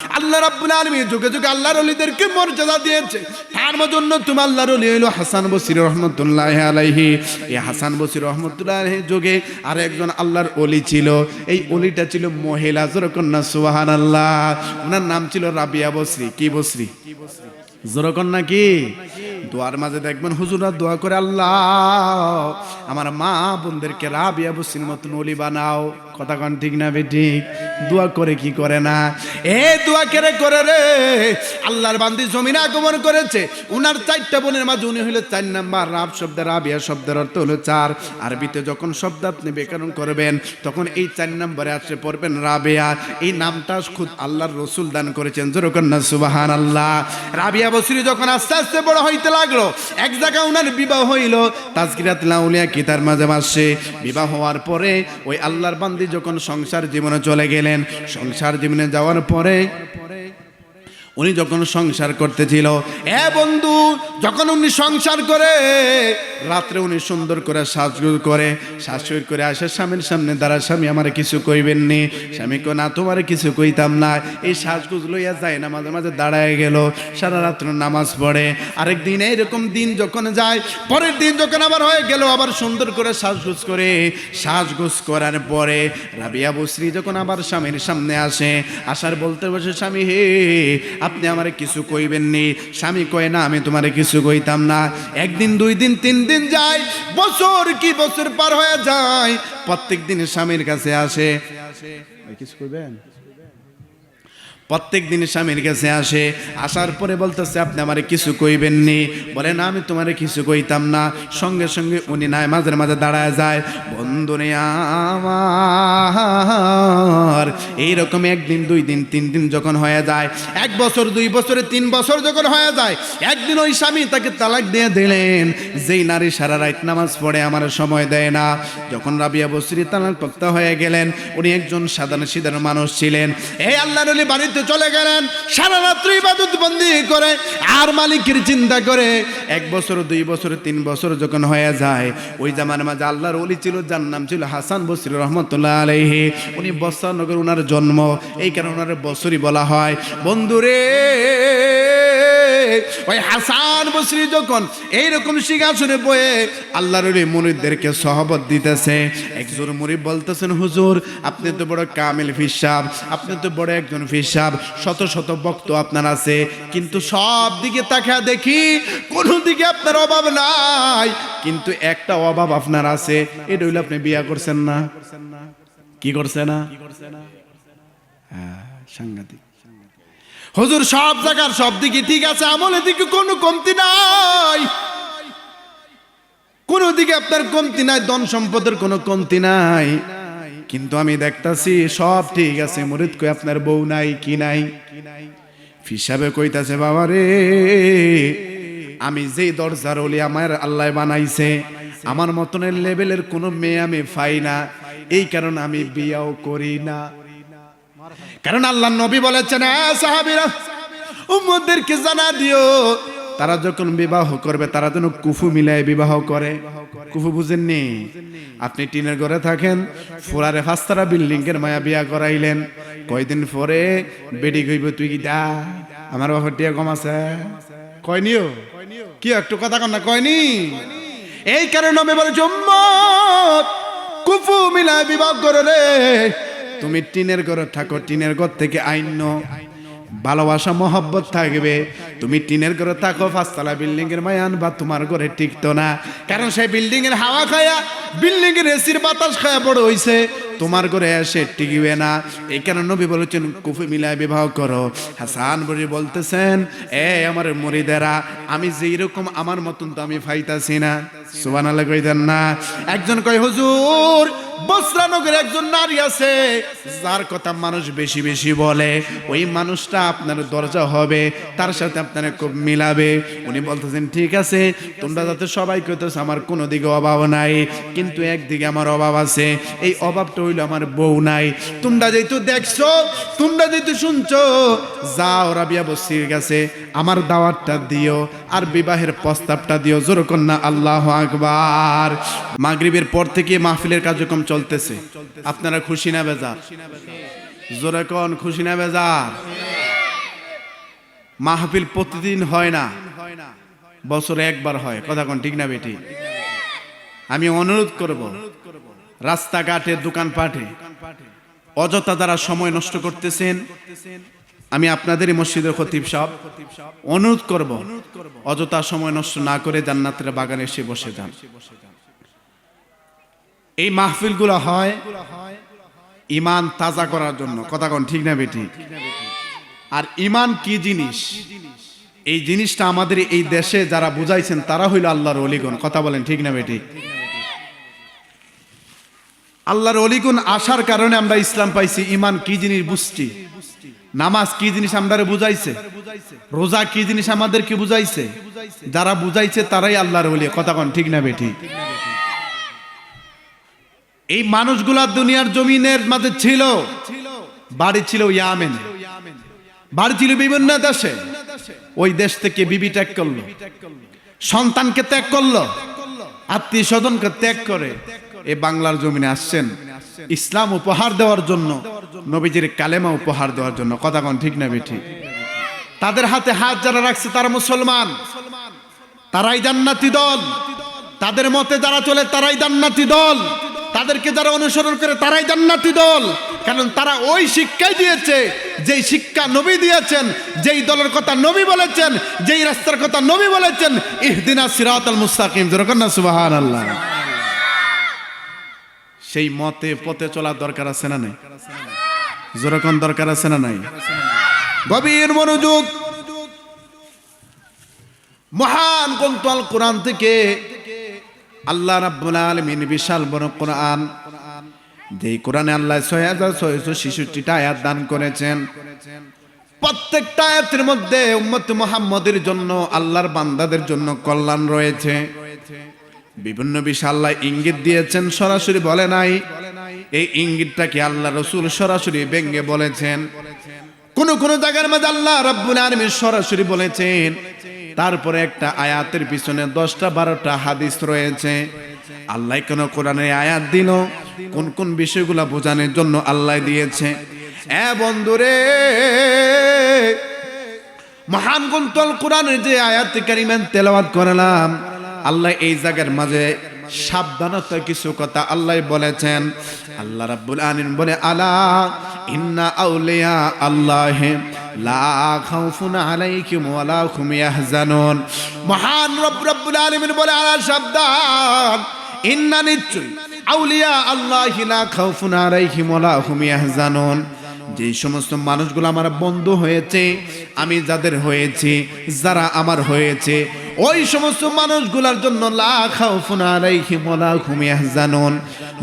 আল্লাহ রাব্বুল আলামিন যুগে যুগে আল্লাহর ওলিদেরকে মর্যাদা দিয়েছে। তার জন্য তুমি আল্লাহর ওলি হইল হাসান বসির রহমতুল্লাহ আলাইহি। এই হাসান বসির রহমতুল্লাহ আলাইহি যুগে আর একজন আল্লাহর ওলি ছিল। এই ওলিটা ছিল মহিলা, জোরকন্যা, সুবহানাল্লাহ। ওনার নাম ছিল রাবিয়া বসরি। কি বসরি? জোরকন্যা কি? দোয়ার মাঝে দেখবেন হুজুরা দোয়া করে, আল্লাহ, আমার মা বোনদেরকে রাবিয়া বসির মতন ওলি বানাও। কথা কন ঠিক না ঠিক? দোয়া করে কি করে না? এ দোয়া কেড়ে করে রে? আল্লাহর বান্দি জমিনে আগমন করেছে। উনার চারটা বোনের মাঝে উনি হইল চার নাম্বার। রাব শব্দের রাবিয়া শব্দের অর্থ হলো চার। আরবিতে যখন শব্দ আপনি ব্যাকরণ করবেন, তখন এই চার নম্বরে আসে পড়বেন রাবিয়া। এই নামটা খুদ আল্লাহর রসুল দান করেছেন। না সুবাহান আল্লাহ রাবিয়া বসরি যখন আস্তে আস্তে বড় হইতে লাগল, এক জায়গায় উনার বিবাহ হইল। তাজকিরাত লাউলিয়া কিতার মাঝে মাসে বিবাহ হওয়ার পরে ওই আল্লাহর বান্দি যখন সংসার জীবনে চলে গেলেন সংসার জীবনে যাওয়ার পরে উনি যখন সংসার করতেছিল, এ বন্ধু, যখন উনি সংসার করে, রাত্রে উনি সুন্দর করে সাজগুজ করে, শাশুড়ি করে আসে, স্বামীর সামনে দাঁড়া স্বামী, আমার কিছু কইবেন নি? স্বামী কো, না, তোমার কিছু কইতাম না। এই সাজগুজ লইয়া যায় না, মাঝে মাঝে দাঁড়ায় গেল, সারা রাত্র নামাজ পড়ে। আরেক দিন এইরকম দিন যখন যায়, পরের দিন যখন আবার হয়ে গেল, আবার সুন্দর করে সাজগুজ করে। সাজগুজ করার পরে রাবিয়া বসরি যখন আবার স্বামীর সামনে আসে, আসার বলতে বসে, স্বামী হে আপনি আমারে কিছু কইবেন নি স্বামী কয়, না, আমি তোমারে কিছু কইতাম না। একদিন, দুই দিন, তিন দিন যায়, বছর কি বছর পার হয়ে যায়, প্রত্যেক দিন স্বামীর কাছে আসে। কিছু কইবেন? প্রত্যেক দিন স্বামীর কাছে আসে, আসার পরে বলতেছে, আপনি আমারে কিছু কইবেন নি বলে, না, আমি তোমারে কিছু কইতাম না। সঙ্গে সঙ্গে উনি নাই, মাঝে মাঝে দাঁড়ায় যায় বন্ধুরে আমার। এইরকম একদিন, দুই দিন, তিন দিন যখন হয়ে যায়, এক বছর, দুই বছরে, তিন বছর যখন হয়ে যায়, একদিন ওই স্বামী তাকে তালাক দিয়ে দিলেন, যেই নারী সারা রাত নামাজ পড়ে আমার সময় দেয় না। যখন রাবিয়া বসরি তালাক প্রাপ্ত হয়ে গেলেন, উনি একজন সাধারণ, সিধারণ মানুষ ছিলেন। এই আল্লাহ নলি বাড়িতে চলে গেলেন, সারা রাত্রি ইবাদত বন্দি করে, আর মালিকের চিন্তা করে, এক বছর, দুই বছর, তিন বছর যখন হয়ে যায়, ওই জামার মাঝে আল্লাহর ওলি ছিল, যার নাম ছিল হাসান বসরি রহমতুল্লাহ আলহি উনি বস্তানগর ওনার জন্ম, এই কারণে ওনার বছরই বলা হয়। বন্ধুরে ওই হাসান বসরি যখন এইরকম সিংহাসনে বয়ে আল্লাহর ওই মুরিদদেরকে সহবত দিতেছে একজন মুরিদ বলতেছেন, হুজুর, আপনি তো বড় কামিল ফিসাব, আপনি তো বড় একজন ফিসাব, শত শত বক্ত আপনার আছে, কিন্তু সব দিকে তাকা দেখি কোনো দিকে আপনার অভাব নাই, কিন্তু একটা অভাব আপনার আছে, এটা হইলে আপনি বিয়া করছেন না? কি করছে না? হ্যাঁ সাংঘাতিক। হুজুর, সব জায়গার সব দিকে ঠিক আছে আমলের দিকে কোনো কমতি নাই। কোন দিকে আপনার কমতি নাই, ধন সম্পদের কোনো কমতি নাই। কিন্তু আমি দেখতাছি সব ঠিক আছে, মরিদ কই আপনার বউ নাই, কি নাই? হিসাবে কইতাছে, বাবা রে, আমি যেই দরজার ওলি আমার আল্লাহ বানাইছে, আমার মতনের লেভেলের কোনো মেয়ে আমি পাই না। এই কারণে আমি বিয়াও করি না। কারণ আল্লাহ নবী বলেছেন "হ্যাঁ, সাহাবীরা উম্মতদেরকে জানা দিও। তারা যখন বিবাহ করবে তারা যেন কুফু মিলায় বিবাহ করে। কুফু বুঝেননি? আপনি টিনের ঘরে থাকেন ফোরারে ফাস্তারা বিল্ডিং এর মায়া বিয়া করাইলেন। কয়দিন পরে বেডি কইব তুই কি দা? আমার বাবা টিয়া কম আছে? কয়নিও কি একটু কথা কন না কয়নি এই কারণে আমি বলেছি কুফু মিলায় বিবাহ করো রে। তুমি টিনের ঘরে থাকো, টিনের ঘর থেকে আইন্য ভালোবাসা, মহব্বত থাকবে। তুমি টিনের ঘরে থাকো, পাঁচতলা বিল্ডিং এর মায়ান বা তোমার ঘরে টিকতো না। কারণ সেই বিল্ডিং এর হাওয়া খায়া বিল্ডিং এর এসির বাতাস খায়া বড় হইছে। তোমার ঘরে এসে টিকবে না। এই কারণে নবী বলেছেন, কুফি মিলায় বিবাহ করো। হাসান বলি বলতেছেন, এ আমার মরিদেরা, আমি যেই রকম আমার মতন তো আমি ফাইতাছি না। সুবানাল্লাহ কইতেন না। একজন কয়, হুজুর বস্ত্রানগরে একজন নারী আছে, যার কথা মানুষ বেশি বেশি বলে। ওই মানুষটা আপনার দরজা হবে, তার সাথে আপনারা খুব মিলাবে। উনি বলতেছেন, ঠিক আছে, তোমরা যাতে সবাই কইতেছ, আমার কোনো দিকে অভাব নাই। কিন্তু একদিকে আমার অভাব আছে, এই অভাবটা হইল আমার বউ নাই। তোমরা যেহেতু দেখছ, তোমরা যেহেতু শুনছো, যাও রাবিয়া বসির কাছে, আমার দাওয়াতটা দিও, আর বিবাহের প্রস্তাবটা দিও। জোর কন্যা আল্লাহ আকবার। মাগরিবের পর থেকে মাহফিলের কার্যক্রম চলতেছে। আপনারা খুশি না বেজার? জোরে কন, খুশি না বেজার? মাহফিল প্রতিদিন হয় না। বছরে একবার হয়। কথা কোন, ঠিক না বেটি? আমি অনুরোধ করব, রাস্তাঘাটে, দোকানপাটে অযথা দ্বারা সময় নষ্ট করতেছেন, আমি আপনাদেরই মসজিদের খতিব সাহেব অনুরোধ করব, অযথা সময় নষ্ট না করে জান্নাতের বাগানে এসে বসে যান। এই মাহফিলগুলো হয় ইমান তাজা করার জন্য। কথা কোন, ঠিক না বেটি? আর ইমান কি জিনিস? এই জিনিসটা আমাদের এই দেশে যারা বুঝাইছেন, তারা হইল আল্লাহর অলিগণ। কথা বলেন, ঠিক না বেটি? আল্লাহর অলিগুণ আসার কারণে আমরা ইসলাম পাইছি। ইমান কি জিনিস বুঝছি? নামাজ কি জিনিস আমরা বুঝাইছে? রোজা কি জিনিস আমাদেরকে বুঝাইছে? যারা বুঝাইছে, তারাই আল্লাহর অলি। কথা কন, ঠিক না বেটি? এই মানুষগুলা দুনিয়ার জমিনের মাঝে ছিল। বাড়ি ছিল ইয়ামেন। বাড়ি ছিল বিভিন্ন দেশে। ওই দেশ থেকে বিবি ত্যাগ করল। সন্তানকে ত্যাগ করল। আত্মীয় স্বজনকে ত্যাগ করে। এ বাংলার জমিনে আসছেন। ইসলাম উপহার দেওয়ার জন্য, নবীজির কালেমা উপহার দেওয়ার জন্য। কথা কোন ঠিক না বেঠি? তাদের হাতে হাত যারা রাখছে, তারা মুসলমান। তারাই জান্নাতি দল। তাদের মতে যারা চলে, তারাই জান্নাতি দল। তাদেরকে যারা অনুসরণ করে, তারাই জান্নাতি দল। কারণ তারা ওই শিক্ষাই দিয়েছে, যেই শিক্ষা নবী দিয়েছেন, যেই দলের কথা নবী বলেছেন, যেই রাস্তার কথা নবী বলেছেন, ইহদিনা সিরাতাল মুস্তাকিম। যেরকম না সুবাহান আল্লাহ সেই মতে পথে চলার দরকার আছে না নাই? যেরকম দরকার আছে না নাই? গভীর মনোযোগ, মহান গ্রন্থ কোরআন থেকে আল্লাহ রাব্বুল আলামিন বিশাল বড় কোরআন। যেই কোরআনে আল্লাহ ছয় হাজার ছয়শো ছেষট্টিটা আয়াত দান করেছেন। প্রত্যেকটা আয়াতের মধ্যে উম্মত মুহাম্মদের জন্য, আল্লাহর বান্দাদের জন্য কল্যাণ রয়েছে। বিভিন্ন বিষয় আল্লাহ ইঙ্গিত দিয়েছেন, সরাসরি বলে নাই। এই ইঙ্গিতটাকে আল্লাহ রসুল সরাসরি ব্যঙ্গে বলেছেন। কোন কোন জায়গার মধ্যে আল্লাহ রাব্বুল আলামিন সরাসরি বলেছেন তারপরে একটা আয়াতের পিছনে দশটা, বারোটা হাদিস রয়েছে। আল্লাহ কেন কোরআনে আয়াত দিল? কোন কোন বিষয়গুলো বোঝানোর জন্য আল্লাহ দিয়েছে। এ বন্ধুরে, মহান গ্রন্থল কোরআনের যে আয়াত কারিমেন তেলাওয়াত করলাম, আল্লাহ এই জায়গার মাঝে সাবধানতা কিছু কথা আল্লাহ বলেছেন। আল্লাহ রাব্বুল আলামিন বলে, আলা ইন্না আউলিয়া আল্লাহ লা খাউফুন আলাইকুম ওয়ালা হুম মহান রব রব্বুল আলামিন বলে নিশ্চয় আউলিয়া আল্লাহ লা খাউফুন আলাইহিম ওয়ালা হুম ইয়াহজানুন। যে সমস্ত মানুষগুলো আমার বন্ধু হয়েছে, আমি যাদের হয়েছে, যারা আমার হয়েছে, ওই সমস্ত মানুষগুলোর জন্য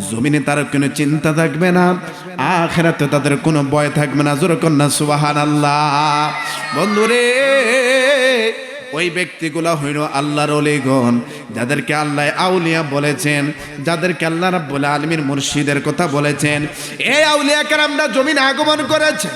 জমিনে তার কোনো চিন্তা থাকবে না, আখেরাতে তাদের কোনো ভয় থাকবে না। জোর কন্যা সুবাহান আল্লাহ বন্ধুরে ওই ব্যক্তিগুলো হইল আল্লাহর অলিগণ, যাদেরকে আল্লাহ আউলিয়া বলেছেন, যাদেরকে আল্লাহ রাব্বুল আলমীর মুর্শিদের কথা বলেছেন। এই আউলিয়া কারামরা জমিন আগমন করেছে,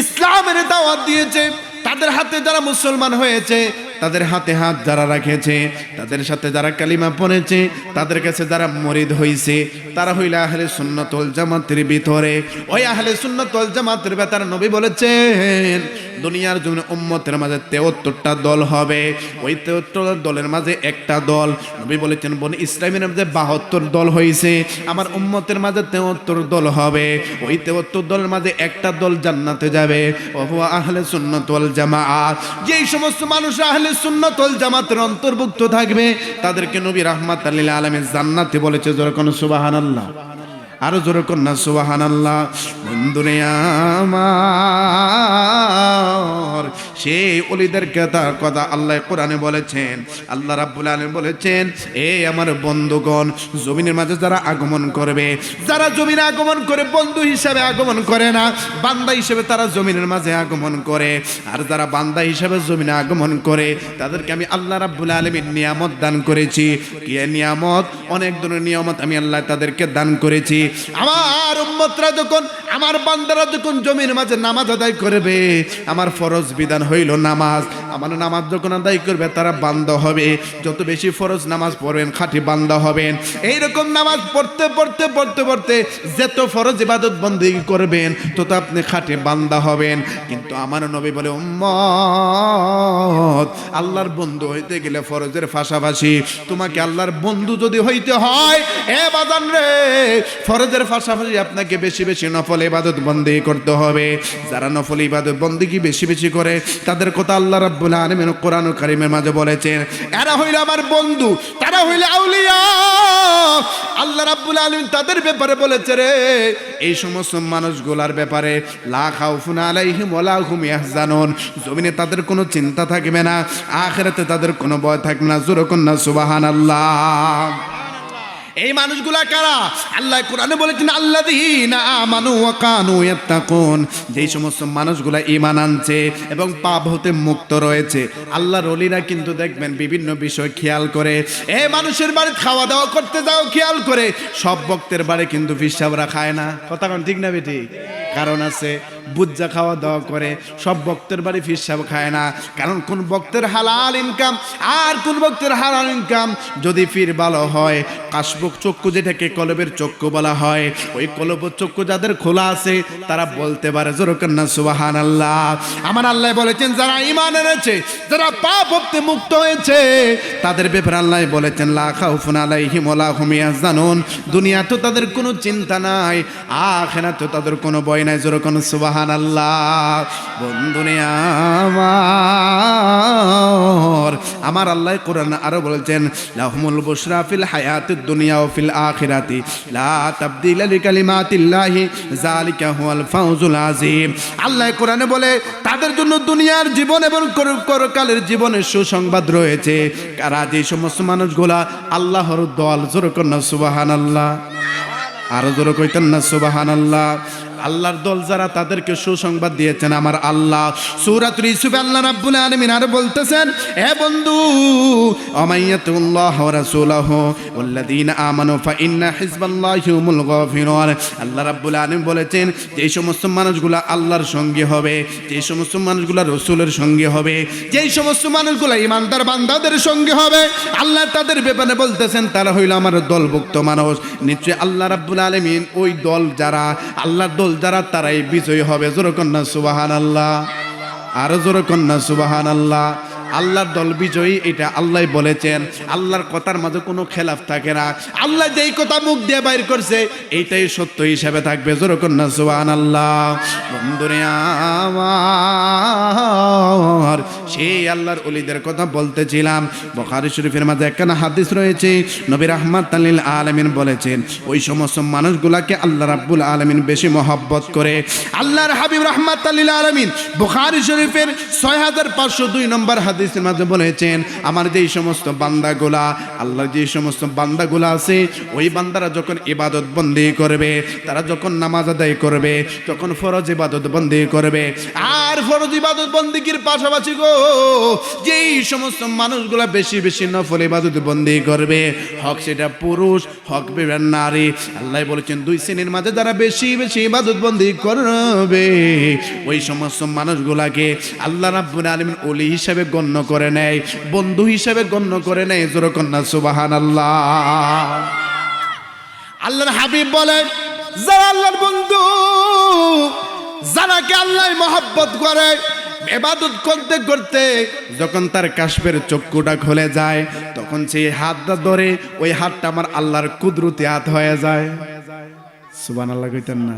ইসলামের দাওয়াত দিয়েছে, তাদের হাতে যারা মুসলমান হয়েছে তাদের হাতে হাত যারা রাখেছে, তাদের সাথে যারা কালিমা পড়েছে, তাদের কাছে যারা মরিদ হইছে, তারা হইলে আহলে সুন্নতল জামাতের ভিতরে। ওই আহলে সুন্নতল জামাতের বেতার নবী বলেছেন, দুনিয়ার জন্য উম্মতের মাঝে তেহত্তরটা দল হবে। ওই তেহত্তর দলের মাঝে একটা দল, নবী বলেছেন, বন ইসলামের মাঝে বাহাত্তর দল হয়েছে আমার উম্মতের মাঝে তেহত্তর দল হবে। ওই তেহত্তর দলের মাঝে একটা দল জান্নাতে যাবে ওহু আহলে সুন্নতল জামাত যেই সমস্ত মানুষ আহলে সুন্নতল জামাতের অন্তর্ভুক্ত থাকবে তাদেরকে নবী রাহমাত আল্লিল আলমের জান্নাতে বলেছে যেরকম সুবাহান আল্লাহ আরও জোরে কন্যা সুবাহান আল্লাহ বন্ধুরে আমার সেই অলিদের কথা কথা আল্লাহ কোরআনে বলেছেন, আল্লাহ রাব্বুল আলামিন বলেছেন, এ আমার বন্ধুগণ, জমিনের মাঝে যারা আগমন করবে, যারা জমিনে আগমন করে, বন্ধু হিসাবে আগমন করে না, বান্দা হিসেবে তারা জমিনের মাঝে আগমন করে, আর যারা বান্দা হিসাবে জমিনে আগমন করে, তাদেরকে আমি আল্লাহ রাব্বুল আলামিন নিয়ামত দান করেছি। কি নিয়ামত? অনেক ধরনের নিয়ামত আমি আল্লাহ তাদেরকে দান করেছি। আমার উম্মতরা যখন, আমার বান্দারা যখন জমির মাঝে নামাজ আদায় করবে, আমার ফরজ বিধান হইল নামাজ। আমার নামাজ যখন আদায় করবে, তারা বান্ধ হবে। যত বেশি ফরজ নামাজ পড়বেন, খাঁটি বান্ধা হবেন। এইরকম নামাজ পড়তে পড়তে পড়তে পড়তে যত ফরজ ইবাদত বন্দী করবেন, তত আপনি খাঁটি বান্দা হবেন। কিন্তু আমার নবী বলে, উম্মত, আল্লাহর বন্ধু হইতে গেলে ফরজের পাশাপাশি তোমাকে আল্লাহর বন্ধু যদি হইতে হয়, এ রে ফরজের পাশাপাশি আপনাকে বেশি বেশি নফল ইবাদত বন্দী করতে হবে। যারা নফল ইবাদত বন্দী বেশি বেশি করে, তাদের কথা আল্লাহ রাব্বুল আলামিন কোরআন কারিমের মাঝে বলেছেন। এরা হইল আমার বন্ধু, তারা হইল আউলিয়া। আল্লাহ রাব্বুল আলামিন তাদের ব্যাপারে বলেছে রে, এই সমস্ত মানুষগুলার ব্যাপারে লা খাউফুন আলাইহিম ওয়ালা হুম ইয়াহজানুন। জমিনে তাদের কোনো চিন্তা থাকবে না, আখিরাতে তাদের কোনো ভয় থাকবে না। জোরে কন্যা সুবহানাল্লাহ। এই মানুষগুলা কারা? আল্লাহ কোরআনে বলেছেন, আল্লাযীনা আমানু ওয়া কানু যেই সমস্ত মানুষগুলা ঈমান আনছে এবং পাপ হতে মুক্ত রয়েছে আল্লাহ রলিরা কিন্তু দেখবেন বিভিন্ন বিষয় খেয়াল করে। এ মানুষের বাড়ি খাওয়া দাওয়া করতে যাও, খেয়াল করে। সব ভক্তের বাড়ি কিন্তু বিশ্বাবরা খায় না। কথা ঠিক না বেটি? কারণ আছে। বুজ্জা খাওয়া দাওয়া করে, সব ভক্তের বাড়ি ফিসাব খায় না। কারণ কোন ভক্তের হালাল ইনকাম আর কোন ভক্তের হালাল ইনকাম যদি ফির ভালো হয় কাশবুক চক্ষু যেটাকে কলবের চক্ষু বলা হয়, ওই কলব চক্ষু যাদের খোলা আছে, তারা বলতে পারে জোরকন্যা সুবাহান আল্লাহ আমার আল্লাহ বলেছেন, যারা ইমান এনেছে, যারা পাপ হতে মুক্ত হয়েছে, তাদের ব্যাপারে আল্লাহ বলেছেন, লা খাউফুন আলাইহিম ওয়ালা হুম ইয়াহজানুন। দুনিয়া তো তাদের কোনো চিন্তা নাই আখিরাত তো তাদের কোনো ভয় নাই জোরকন সুবাহান আল্লাহ বন্ধুনে আমার আমার আল্লাহ কোরআন আরও বলেছেন, লাহুমুল বুশরা ফিল হায়াতিদ দুনিয়া ও ফিল আখিরাতি, লা তাবদিলা যালিকা হুয়াল ফাউজুল আযীম। আল্লাহ কোরআনে বলে, তাদের জন্য দুনিয়ার জীবন এবং কর- পরকালের জীবনের সুসংবাদ রয়েছে। কারা যে সমস্ত মানুষগুলা আল্লাহর দল জোর কন্যা সুবহানাল্লাহ। আরও জোরে কইতেন না সুবহানাল্লাহ। আল্লাহর দল যারা তাদেরকে সুসংবাদ দিয়েছেন, আমার আল্লাহ। সূরাতুল ইউসুফ আল্লাহ রাব্বুল আলামিন আর বলতেছেন হে বন্ধু আমাইয়াতুল্লাহ রাসূলুহু ওয়াল্লাযীনা আমানু ফা ইন্না হিজবাল্লাহি হুমুল গাফিরুন। আল্লাহ রাব্বুল আলামিন বলেছেন যে সমস্ত মানুষগুলা আল্লাহর সঙ্গে হবে যে সমস্ত মানুষগুলা রসুলের সঙ্গে হবে, যেই সমস্ত মানুষগুলা ইমানদার বান্দাদের সঙ্গে হবে, আল্লাহ তাদের ব্যাপারে বলতেছেন, তারা হইল আমার দলভুক্ত মানুষ। নিশ্চয়ই আল্লাহ রাব্বুল আলামিন ওই দল যারা আল্লাহর দল যারা তারাই বিজয়ী হবে জোরকন্যা সুবাহান আল্লাহ আর জোরকন্যা সুবাহান আল্লাহ আল্লাহর দল বিজয়ী, এটা আল্লাহ বলেছেন। আল্লাহর কথার মাঝে কোনো খেলাফ থাকে না। আল্লাহ যেই কথা মুখ দিয়ে বাইর করছে, এইটাই সত্য হিসাবে থাকবে। জোরকন্যা আল্লাহ আমার, সেই আল্লাহর অলিদের কথা বলতেছিলাম। বখারি শরীফের মাঝে একখানা হাদিস রয়েছে নবীর রহমাত তালিল আলমিন বলেছেন, ওই সমস্ত মানুষগুলাকে আল্লাহ রাব্বুল আলমিন বেশি মহব্বত করে। আল্লাহর হাবিব রহমাত আলমিন, বুখারি শরীফের ছয় হাজার পাঁচশো দুই নম্বর হাদিসের মাঝে বলেছেন, আমার যেই সমস্ত বান্দাগুলা, আল্লাহর যে সমস্ত বান্দাগুলা আছে, ওই বান্দারা যখন ইবাদত বন্দি করবে, তারা যখন নামাজ আদায় করবে তখন ফরজ ইবাদত বন্দি করবে, আর ফরজ ইবাদত বন্দিগির পাশাপাশি গো, যেই সমস্ত মানুষগুলা বেশি বেশি নফল ইবাদত বন্দি করবে, হক সেটা পুরুষ, হক বেবেন নারী, আল্লাহ বলেছেন, দুই শ্রেণির মাঝে যারা বেশি বেশি ইবাদত বন্দি করবে, ওই সমস্ত মানুষগুলাকে আল্লাহ রাব্বুল আলামিন ওলি হিসাবে গণ্য করে নেয় বন্ধু হিসাবে গণ্য করে নেয় জোরকন্যা, সুবহানাল্লাহ। আল্লাহর হাবিব বলে, যারা আল্লাহর বন্ধু, যারাকে আল্লাহ মহব্বত করে এবাদত করতে করতে যখন তার কাশ্মের চক্ষুটা খুলে যায়, তখন সেই হাতটা ধরে ওই হাতটা আমার আল্লাহর কুদরতি হাত হয়ে যায়। সুবান আল্লাহ কইতেন না।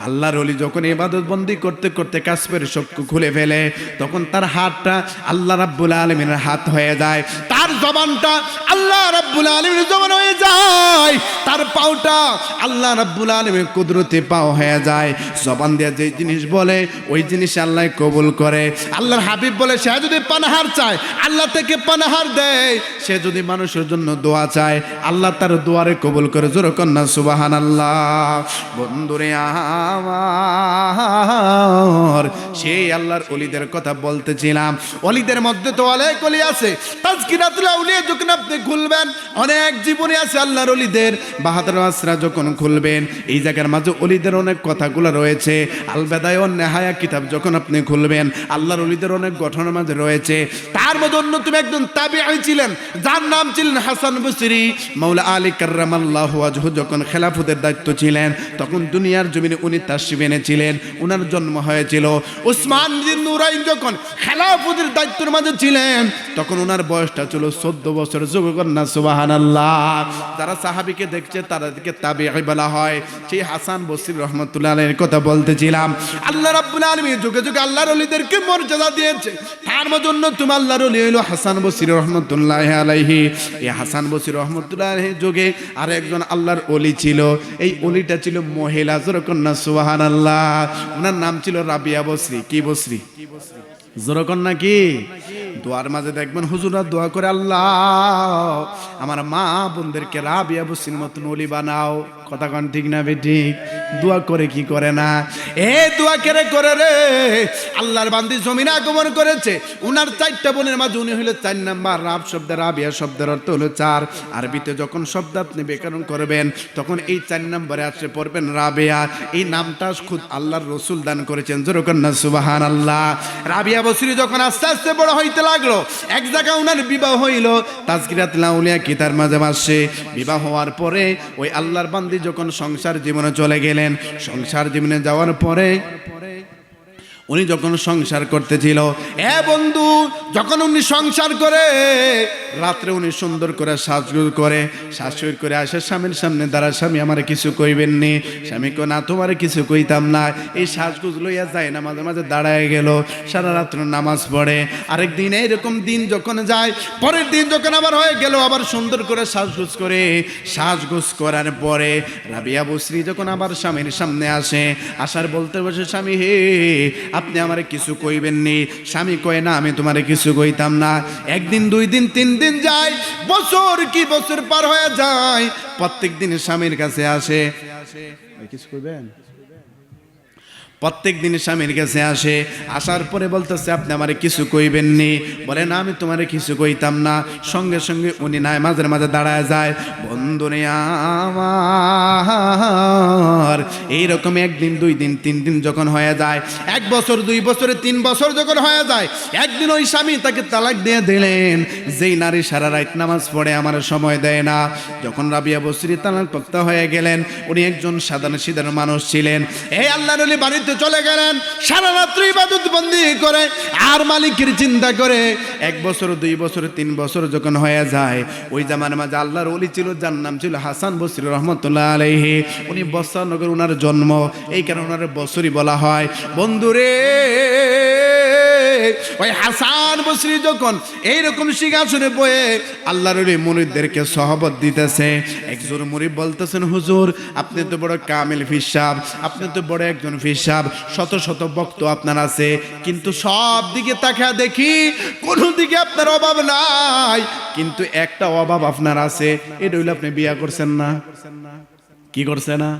আল্লাহর অলি যখন ইবাদত বন্দি করতে করতে কাশ্মীর চক্ষু খুলে ফেলে, তখন তার হাতটা আল্লাহ রাব্বুল আলমিনের হাত হয়ে যায়। তার জবানটা আল্লাহ রাব্বুল আলমিনের জবান হয়ে যায়। তার পাওটা আল্লাহ রাব্বুল আলমীর কুদরতে পাও হয়ে যায়। জবান দিয়ে যে জিনিস বলে, ওই জিনিস আল্লাহ কবুল করে। আল্লাহর হাবিব বলে, সে যদি পানাহার চায়, আল্লাহ থেকে পানাহার দেয়। সে যদি মানুষের জন্য দোয়া চায়, আল্লাহ তার দোয়ারে কবুল করে। জোর কন্যা সুবাহান আল্লাহ বন্ধুরে আমার, সেই আল্লাহর অলিদের কথা বলতেছিলাম। অলিদের মধ্যে তো অনেক অলি আছে। তাজকিরাত তাজকিরাতুল আউলিয়া যখন আপনি খুলবেন, অনেক জীবনী আছে আল্লাহর অলিদের। বাহাদুর আসরা যখন খুলবেন, এই জায়গার মাঝে অলিদের অনেক কথাগুলো রয়েছে। আল বেদায় নেহায়া কিতাব যখন আপনি খুলবেন, আল্লাহর অলিদের অনেক গঠনের মাঝে রয়েছে। তার মধ্যে অন্যতম একজন তাবিআই ছিলেন, যার নাম ছিলেন হাসান বসরি। মাওলা আলী কার্রামাল্লাহ আজহু যখন খেলাফতের দায়িত্ব ছিলেন, তখন দুনিয়ার জমিনে উনি তাসিব এনেছিলেন, উনার জন্ম হয়েছিল। উসমান যখন খেলাফতের দায়িত্বের মাঝে ছিলেন, তখন ওনার বয়সটা ছিল চোদ্দ বছর যোগকন্যা সুবাহান আল্লাহ যারা সাহাবিকে দেখছে, তাদেরকে তাবি বলা হয়। সেই হাসান বসির রহমতুল্লাহ কথা বলতেছিলাম, আল্লাহ রাব্বুল আলামিন যুগে যুগে আল্লাহর ওলিদেরকে মর্যাদা দিয়েছে। তার মধ্যে অন্যতম আল্লাহর ওলি হইল হাসান বসির রহমতুল্লাহ আলাইহি। এই হাসান বসির রহমতুল্লাহ যুগে আর একজন আল্লাহর অলি ছিল। এই অলিটা ছিল মহিলা, জোরকন্যা সুবাহান আল্লাহ ওনার নাম ছিল রাবিয়া বসরি। কি বসরি? জোরকন্যা কি? দোয়ার মাঝে দেখবেন হুজুরা দোয়া করে, আল্লাহ, আমার মা বোনদেরকে রাবিয়া বসির মতন অলি বানাও। কথা কন ঠিক না বেঠিক দোয়া করে কি করে না? এ দোয়া কেড়ে করে রে? আল্লাহর বান্দি জমিনে আগমন করেছে। উনার চারটা বোনের মাঝে উনি হইল চার নাম্বার, রাব শব্দের রাবিয়া, শব্দের অর্থ হলো চার। আরবিতে যখন শব্দ আপনি ব্যাকরণ করবেন, তখন এই চার নম্বরে আসে পড়বেন রাবেয়া। এই নামটা খুদ আল্লাহর রসুল দান করেছেন। যেরকম না সুবাহান আল্লাহ রাবিয়া বসরি যখন আস্তে আস্তে বড় হইতে লাগল। এক জায়গায় ওনার বিবাহ হইল, তাজকিরাত লাউলিয়া কিতার মাঝে মাসে বিবাহ হওয়ার পরে ওই আল্লাহর বান্দি যখন সংসার জীবনে চলে গেলেন, সংসার জীবনে যাওয়ার পরে উনি যখন সংসার করতেছিল, এ বন্ধু, যখন উনি সংসার করে রাত্রে উনি সুন্দর করে সাজগুজ করে, শাশুড় করে আসে, স্বামীর সামনে দাঁড়া স্বামী, আমার কিছু কইবেন নি? স্বামী কো না, তোমার কিছু কইতাম না। এই সাজগুজ লইয়া যায় না, মাঝে মাঝে দাঁড়ায় গেল, সারা রাত্র নামাজ পড়ে। আরেক দিন এইরকম দিন যখন যায়, পরের দিন যখন আবার হয়ে গেল, আবার সুন্দর করে সাজগুজ করে। সাজগুজ করার পরে রাবিয়া বসরি যখন আবার স্বামীর সামনে আসে, আসার বলতে বসে, স্বামী, হে, আপনি আমার কিছু কইবেন নি? স্বামী, কয় না, আমি তোমারে কিছু কইতাম না। একদিন, দুই দিন, তিন দিন যায় বছর কি বছর পার হয়ে যায় প্রত্যেক দিন স্বামীর কাছে আসে। কিছু কইবেন প্রত্যেক দিন স্বামীর কাছে আসে, আসার পরে বলতেছে, আপনি আমারে কিছু কইবেন নি বলে, না, আমি তোমারে কিছু কইতাম না। সঙ্গে সঙ্গে উনি নাই মাঝের মাঝে দাঁড়ায় যায় বন্ধুরে আমার। এইরকম একদিন, দুই দিন, তিন দিন যখন হয়ে যায়, এক বছর, দুই বছরে, তিন বছর যখন হয়ে যায়, একদিন ওই স্বামী তাকে তালাক দিয়ে দিলেন, যেই নারী সারা রাত নামাজ পড়ে, আমার সময় দেয় না। যখন রাবিয়া বসরি তালাক হয়ে গেলেন, উনি একজন সাধারণ, সিধারণ মানুষ ছিলেন। এই আল্লাহ নলি বাড়িতে চলে গেলেন, সারা রাত্রি ইবাদত বন্দি করে, আর মালিকের চিন্তা করে, এক বছর, দুই বছর, তিন বছর যখন হয়ে যায়, ওই জামান মাঝে আল্লাহর অলি ছিল, যার নাম ছিল হাসান বসরি রহমতুল্লাহ আলহি উনি বসানগর ওনার জন্ম, এই কারণে ওনার বছরই বলা হয়। বন্ধুরে ওই হাসান বসরি যখন এইরকম সিংহাসনে বয়ে আল্লাহর ওই মুরিদদেরকে সহবত দিতেছে একজন মুরিদ বলতেছেন হুজুর আপনি তো বড় কামিল ফিসাব আপনি তো বড় একজন ফিসাব শত শত ভক্ত আপনার আছে কিন্তু সব দিকে তাকা দেখি কোন দিকে আপনার অভাব নাই কিন্তু একটা অভাব আপনার আছে এটা হইলে আপনি বিয়া করছেন না? কি করছে না?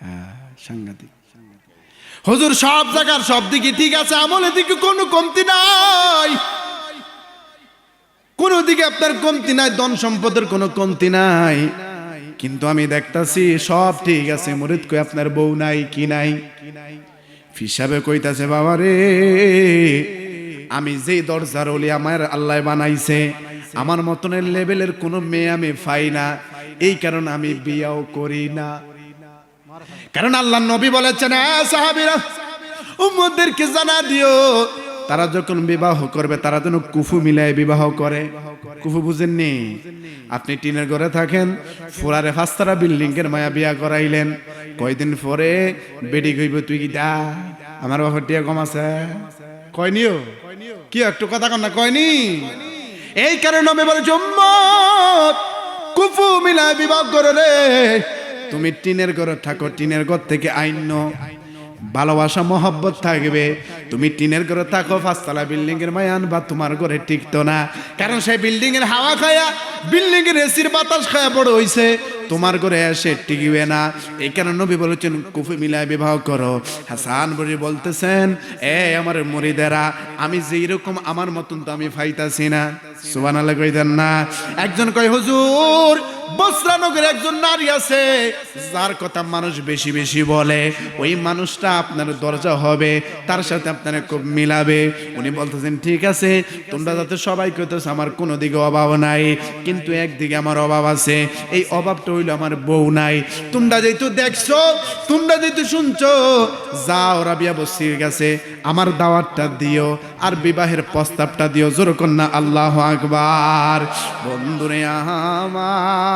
হ্যাঁ, সাংঘাতিক। হুজুর, সব জায়গার সব দিকে ঠিক আছে, আমলের দিকে কোনো কমতি নাই। কোনো দিকে আপনার কমতি নাই, ধন সম্পদের কোনো কমতি নাই। কিন্তু আমি দেখতাছি সব ঠিক আছে, মরিদ কই আপনার বউ নাই, কি নাই? হিসাবে কইতাছে, বাবা রে, আমি যেই দরজার ওলি আমার আল্লাহ বানাইছে, আমার মতনের লেভেলের কোনো মেয়ে আমি পাই না, এই কারণে আমি বিয়াও করি না। কারণ আল্লাহ নবী বলেছেন "হ্যাঁ, সাহাবীরা উম্মদেরকে জানা দিও। তারা যখন বিবাহ করবে তারা যেন কুফু মিলায় বিবাহ করে। কুফু বুঝেননি? আপনি টিনের ঘরে থাকেন ফোরারে ফাস্তারা বিল্ডিং এর মায়া বিয়া করাইলেন। কয়দিন পরে বেডি কইব তুই কি দা আমার বাবার টিয়া কম আছে? কয়নিও কি একটু কথা কন না কয়নি এই কারণে আমি বলে কুফু মিলায় বিবাহ করে রে। তুমি টিনের ঘরে থাকো, টিনের ঘর থেকে আইন্য ভালোবাসা, মহব্বত থাকবে। তুমি টিনের ঘরে থাকো, পাঁচতলা বিল্ডিং এর মায়ান বা তোমার ঘরে টিকতো না। কারণ সেই বিল্ডিং এর হাওয়া খায়া বিল্ডিং এর এসির বাতাস খায়া বড় হইছে। তোমার ঘরে এসে টিকবে না। এই কারণে নবী বলেছেন, কুফি মিলায় বিবাহ করো। হাসান বলি বলতেছেন, এ আমার মরিদেরা আমি যেই রকম আমার মতন তো আমি ফাইতাছি না। সুবান আল্লাহ কইতেন না। একজন কয়, হুজুর বস্ত্রানগরে একজন নারী আছে, যার কথা মানুষ বেশি বেশি বলে। ওই মানুষটা আপনার দরজা হবে, তার সাথে আপনার খুব মিলাবে। উনি বলতেছেন, ঠিক আছে, তোমরা যাতে সবাই কইতেছ, আমার কোনো দিকে অভাব নাই। কিন্তু একদিকে আমার অভাব আছে, এই অভাবটা হইল আমার বউ নাই। তোমরা যেহেতু দেখছ, তোমরা যেহেতু শুনছো, যাও রাবিয়া বসির গেছে আমার দাওয়াতটা দিও, আর বিবাহের প্রস্তাবটা দিও, জোর কন্যা আল্লাহ আকবার। বন্ধুরে আমার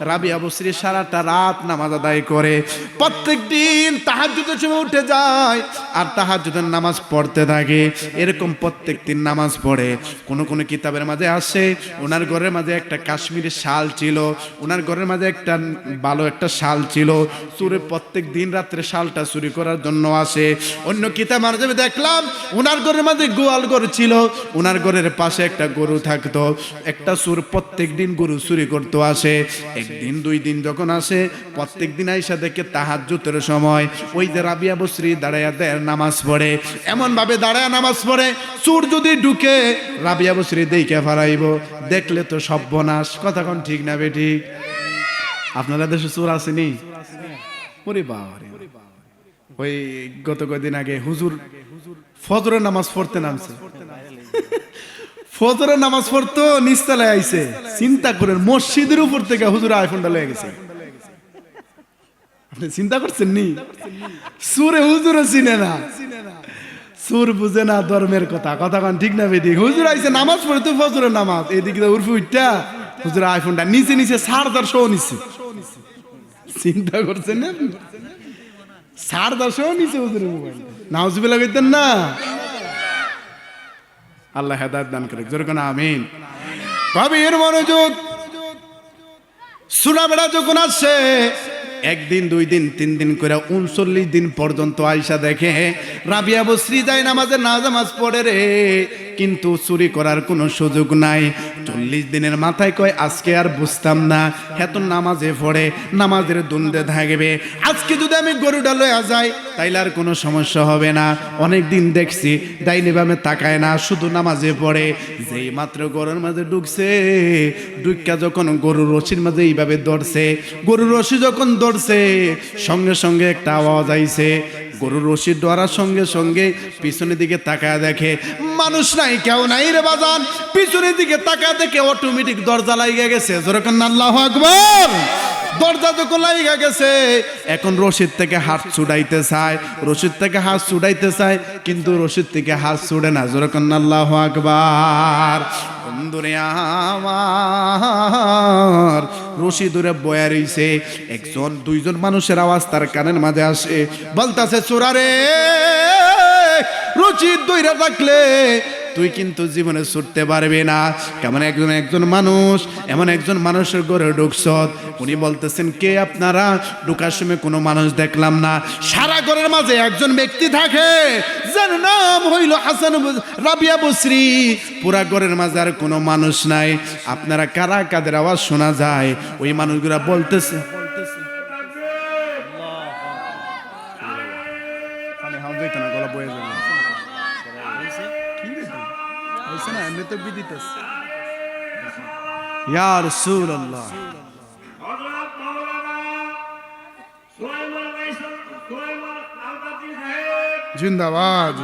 রাবিয়া বসরি সারাটা রাত নামাজ আদায় করে। প্রত্যেক দিন তাহাজ্জুদের সময় উঠে যায় আর তাহাজ্জুদের নামাজ পড়তে থাকে। এরকম প্রত্যেক দিন নামাজ পড়ে। কোন কোন কিতাবের মাঝে আসে, ওনার ঘরের মাঝে একটা কাশ্মীরের শাল ছিল, ওনার ঘরের মাঝে একটা ভালো একটা শাল ছিল। চুরে প্রত্যেক দিন রাত্রে শালটা চুরি করার জন্য আসে। অন্য কিতাব মাঝে দেখলাম, ওনার ঘরের মাঝে গোয়াল ঘর ছিল। ওনার ঘরের পাশে একটা গরু থাকতো। একটা সুর প্রত্যেক দিন গরু চুরি করতে আসে, একদিন, দুই দিন যখন আসে, প্রত্যেক দিন আইসা দেখে তাহার জুতের সময় ওই যে রাবিয়া বসরি দাঁড়াইয়া দেয় নামাজ পড়ে এমন ভাবে দাঁড়ায় নামাজ পড়ে, চুর যদি ঢুকে, রাবিয়া বসরি দেখে ফারাইব দেখলে তো সব্যনাশ কথা কোন ঠিক না বে ঠিক? আপনারা দেশে চোর আসেনি? ওরে ওই গত কদিন আগে হুজুর ফজরের নামাজ পড়তে নামছে। ফজরের নামাজ পড়তো নিস্তালায় আইছে। চিন্তা করেন, মসজিদের উপর থেকে হুজুর আইফোনটা লয়ে গেছে। আপনি চিন্তা করছেন নি? সুরে হুজুরও চিনে না। সুর বুঝে না ধর্মের কথা। কথা কান, ঠিক না বেদি? হুজুর আইছে, নামাজ পড়ে তো ফজরের নামাজ। এদিকে তো উর্ফি উঠটা হুজুর আইফোনটা নিচে নিচে সারদার শো নিচ্ছে চিন্তা করছেন না সারদার শো নিচ্ছে হুজুরের মোবাইল নাউজুবিল্লাহ কইতেন না? আল্লাহ হেদায়ত দান করে যেরকম আমিন। গভীর মনোযোগ। সুরাবেড়া যখন আসছে একদিন, দুই দিন, তিন দিন করে উনচল্লিশ দিন পর্যন্ত আয়সা দেখে রাবিয়া বসরি যায় নামাজের নামাজ পড়ে রে কিন্তু চুরি করার কোনো সুযোগ নাই। চল্লিশ দিনের মাথায় কয়, আজকে আর বুঝতাম না। এত নামাজে পড়ে, নামাজের দ্বন্দ্বে থাকবে। আজকে যদি আমি গরুটা লয়া যাই, তাইলে আর কোনো সমস্যা হবে না। অনেক দিন দেখছি ডাইনি বামে তাকায় না, শুধু নামাজে পড়ে। যেই মাত্র গরুর মাঝে ঢুকছে ঢুকা যখন গরুর রশির মাঝে এইভাবে দৌড়ছে, গরুর রশি যখন দৌড়ছে, সঙ্গে সঙ্গে একটা আওয়াজ আইছে গরুর রশি ডরার সঙ্গে সঙ্গে পিছনের দিকে তাকায় দেখে, মানুষ নাই, কেউ নাই রে বাজান। পিছনের দিকে তাকায় দেখে অটোমেটিক দরজা লাগিয়ে গেছে। যেরকম আল্লাহ আকবর। দরজা যখন লাইগা গেছে। এখন রশিদ থেকে হাত ছুড়াইতে চায়, রশিদ থেকে হাত ছুড়াইতে চায়, কিন্তু রশিদ থেকে হাত ছুড়ে না। যেরকম আল্লাহ আকবার। আমার রশি দূরে বয়া রইছে। একজন, দুইজন মানুষের আওয়াজ তার কানের মাঝে আসে। বলতাছে চোরারে রশিদ দইরা রাখলে তুই কিন্তু জীবনে ছুটতে পারবি না। কেমন একজন একজন মানুষ, এমন একজন মানুষের ঘরে ঢুকছ উনি বলতেছেন, কে আপনারা? ঢুকার সময় কোনো মানুষ দেখলাম না। সারা ঘরের মাঝে একজন ব্যক্তি থাকে, যার নাম হইল হাসান রাবিয়া বসরি। পুরা ঘরের মাঝে আর কোনো মানুষ নাই। আপনারা কারা? কাদের আওয়াজ শোনা যায়? ওই মানুষগুলা বলতেছে ইয়া রাসূলুল্লাহ। হযরত মাওলানা সুলাইমান আলাইহিস সুলাইমান আল-কাদি সাহেব। জিন্দাবাদ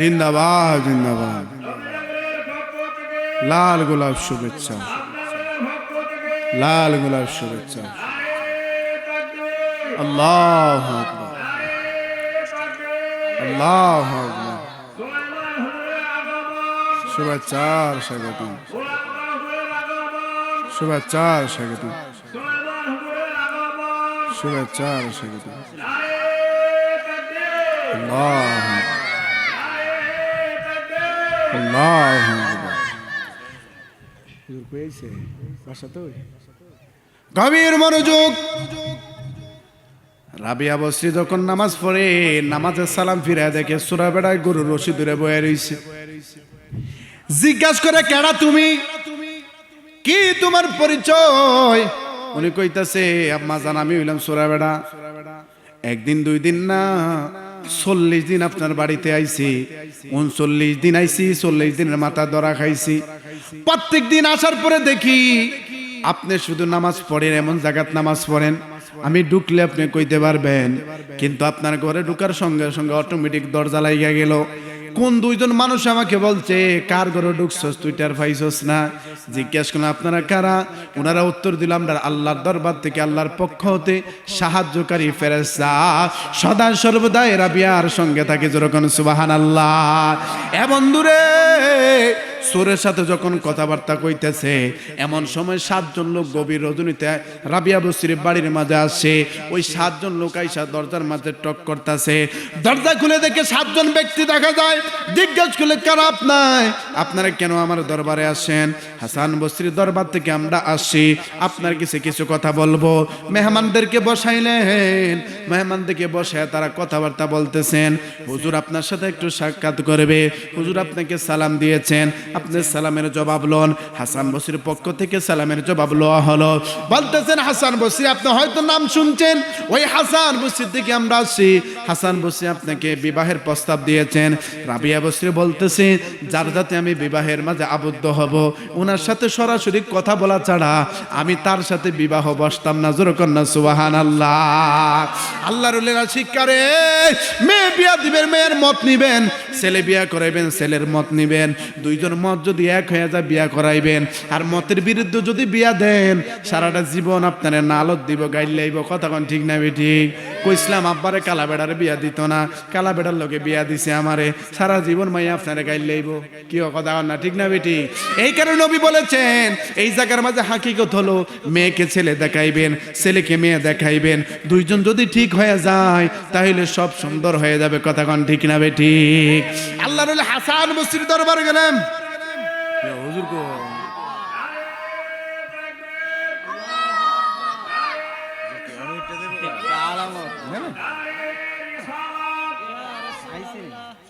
জিন্দাবাদ। জিন্দাবাদ লাল গোলাপ শুভেচ্ছা। লাল গোলাপ শুভেচ্ছা। আল্লাহ আল্লাহ হুজুরের আগমন শুভেচ্ছার আগমন শুভেচ্ছার স্বাগতম। আল্লাহ আল্লাহ আকবার। বাসা তো গভীর যখন নামাজ পড়ে, নামাজের সালাম ফিরে দেখে সুরা বেড়ায় গরু রশি দূরে বয়ে রইছে। জিজ্ঞাসা করে, কেডা তুমি? কি তোমার পরিচয়? উনি কইতাছে, আম্মা জান, আমি হইলাম সোরা বেড়া একদিন, দুই দিন না, চল্লিশ দিন আপনার বাড়িতে আইছি। উনচল্লিশ দিন আইছি, চল্লিশ দিনের মাথা ধরা খাইছি। প্রত্যেক দিন আসার পরে দেখি, আপনি শুধু নামাজ পড়েন, এমন জায়গাত নামাজ পড়েন। আমি ঢুকলে আপনি কইতে পারবেন, কিন্তু আপনার ঘরে ঢুকার সঙ্গে সঙ্গে অটোমেটিক দরজা লাইগা গেল। কোন দুইজন মানুষ আমাকে বলছে, কার ঘরে ঢুকছস, তুই টার পাইছস না? জিজ্ঞেস করলাম, আপনারা কারা? ওনারা উত্তর দিলাম আল্লাহর দরবার থেকে আল্লাহর পক্ষ হতে সাহায্যকারী ফেরেস্তা সদা সর্বদা এরা বিয়ার সঙ্গে থাকে, যেরকম সুবাহান আল্লাহ এমন দূরে সুরের সাথে যখন কথাবার্তা কইতেছে, এমন সময় সাতজন লোক গভীর রজনীতে রাবিয়া বসির বাড়ির মাঝে আসে। ওই সাতজন লোক আইসা দরজার মাঝে টক করতেছে। দরজা খুলে দেখে সাতজন ব্যক্তি দেখা যায়, জিজ্ঞেস করলে, কারা আপনার আপনারা কেন আমার দরবারে আসেন? হাসান বসরির দরবার থেকে আমরা আসি। আপনার কাছে কিছু কথা বলব? মেহমানদেরকে বসাইলেন। মেহমানদেরকে বসে তারা কথাবার্তা বলতেছেন। হুজুর আপনার সাথে একটু সাক্ষাৎ করবে। হুজুর আপনাকে সালাম দিয়েছেন। আপনি সালামের জবাব লন। হাসান বসির পক্ষ থেকে সালামের জবাব লওয়া হলো। বলতেছেন, হাসান বসি, আপনি হয়তো নাম শুনছেন। ওই হাসান বসির থেকে আমরা আসি হাসান বসি আপনাকে বিবাহের প্রস্তাব দিয়েছেন। রাবিয়া বসরি বলতেছে, যার যাতে আমি বিবাহের মাঝে আবদ্ধ হব ওনার সাথে সরাসরি কথা বলা ছাড়া আমি তার সাথে বিবাহ বসতাম না। জোর কন্যা সুবাহান আল্লাহ আল্লাহ রুলেরা শিক্ষারে, মেয়ে বিয়া দিবেন, মেয়ের মত নিবেন। ছেলে বিয়া করাইবেন, ছেলের মত নিবেন। দুইজন মত যদি এক হয়ে যায়, বিয়া করাইবেন। আর মতের বিরুদ্ধে যদি বিয়া দেন, সারাটা জীবন আপনার নালত দিব, গাইল লাইব। কথা কোন ঠিক না ঠিক কইসলাম আব্বারে কালা বেড়ার বিয়া দিত না। কালা বেড়ার লোকে বিয়া দিছে আমারে। সারা জীবন মাই আপনারে গাইল লাইব। কি কথা না ঠিক না বেটি এই কারণে নবী বলেছেন, এই জায়গার মাঝে হাকিকত হলো, মেয়েকে ছেলে দেখাইবেন, ছেলেকে মেয়ে দেখাইবেন। দুইজন যদি ঠিক হয়ে যায়, তাহলে সব সুন্দর হয়ে যাবে। কথা কন ঠিক না বেটি আল্লাহ হাসান বসির দরবার গেলাম হুজুর কো।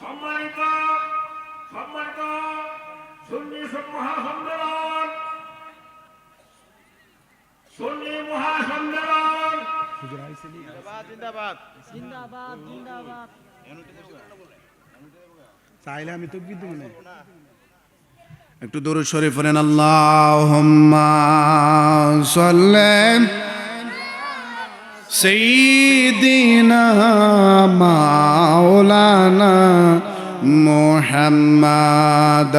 সম্মানিত সম্মানিত সুন্নি মহাসম্মেলন সুন্নি মহাসম্মেলন চাইলে আমি তো কি দেবো একটু দূর সরে ফেরেন আল্লাহ সেইদিনা মাওলানা মোহাম্মদ